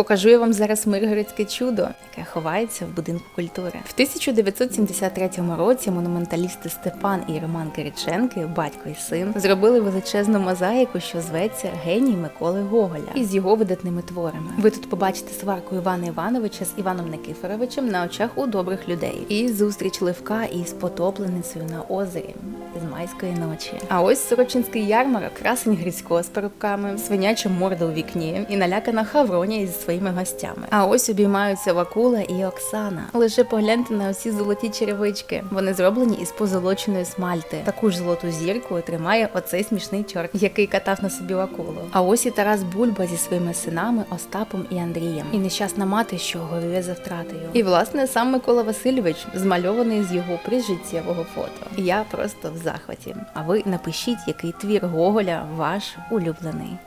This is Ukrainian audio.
Покажу я вам зараз Миргородське чудо, яке ховається в будинку культури. В 1973 році монументалісти Степан і Роман Кириченки, батько і син, зробили величезну мозаїку, що зветься Геній Миколи Гоголя із його видатними творами. Ви тут побачите сварку Івана Івановича з Іваном Никифоровичем на очах у добрих людей і зустріч Левка із потопленицею на озері з майської ночі. А ось Сорочинський ярмарок, красень Грицько з парубками, свиняча морда у вікні і налякана Хавронія зі своїми гостями. А ось обіймаються Вакула і Оксана. Лише погляньте на оці золоті черевички. Вони зроблені із позолоченої смальти. Таку ж золоту зірку тримає оцей смішний чорт, який катав на собі Вакулу. А ось і Тарас Бульба зі своїми синами Остапом і Андрієм. І нещасна мати, що горює за втратою. І власне сам Микола Васильович змальований з його прижиттєвого фото. Я просто в захваті. А ви напишіть, який твір Гоголя ваш улюблений.